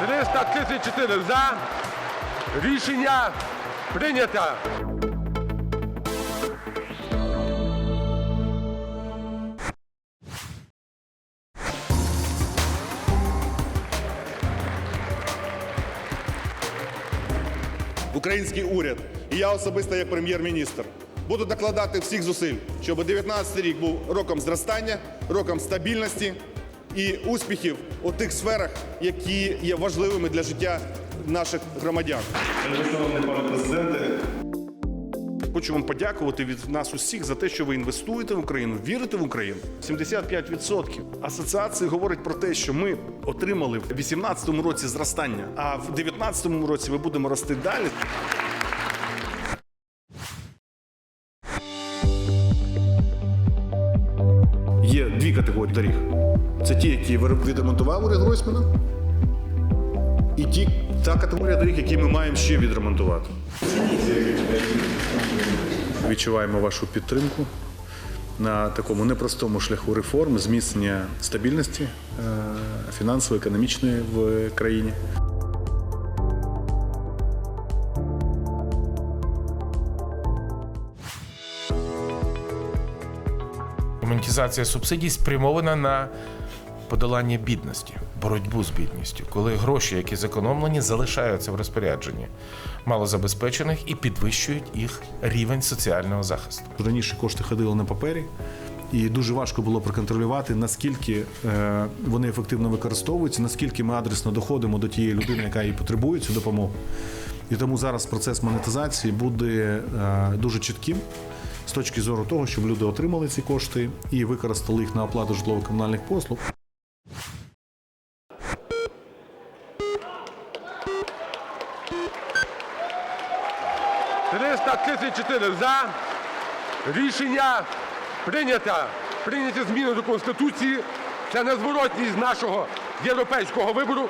«334 за. Рішення прийнято. український уряд і я особисто як прем'єр-міністр буду докладати всіх зусиль, щоб 19 рік був роком зростання, роком стабільності і успіхів у тих сферах, які є важливими для життя наших громадян. Пане президенте, Хочу вам подякувати від нас усіх за те, що ви інвестуєте в Україну, вірите в Україну. 75% асоціації говорить про те, що ми отримали в 2018 році зростання, а в 2019 році ми будемо рости далі. Дві категорії доріг. Це ті, які відремонтував уряд Гройсмана, і ті, та категорія доріг, які ми маємо ще відремонтувати. Відчуваємо вашу підтримку на такому непростому шляху реформ, зміцнення стабільності е, фінансово-економічної в країні. Монетизація субсидій спрямована на подолання бідності, боротьбу з бідністю, коли гроші, які зекономлені, залишаються в розпорядженні малозабезпечених і підвищують їх рівень соціального захисту. Раніше кошти ходили на папері, і дуже важко було проконтролювати, наскільки е, вони ефективно використовуються, наскільки ми адресно доходимо до тієї людини, яка її потребує цю допомогу. І тому зараз процес монетизації буде е, дуже чітким з точки зору того, щоб люди отримали ці кошти і використали їх на оплату житлово-комунальних послуг. – 334 за. Рішення прийнято. Прийняті зміни до Конституції. Це незворотність нашого європейського вибору.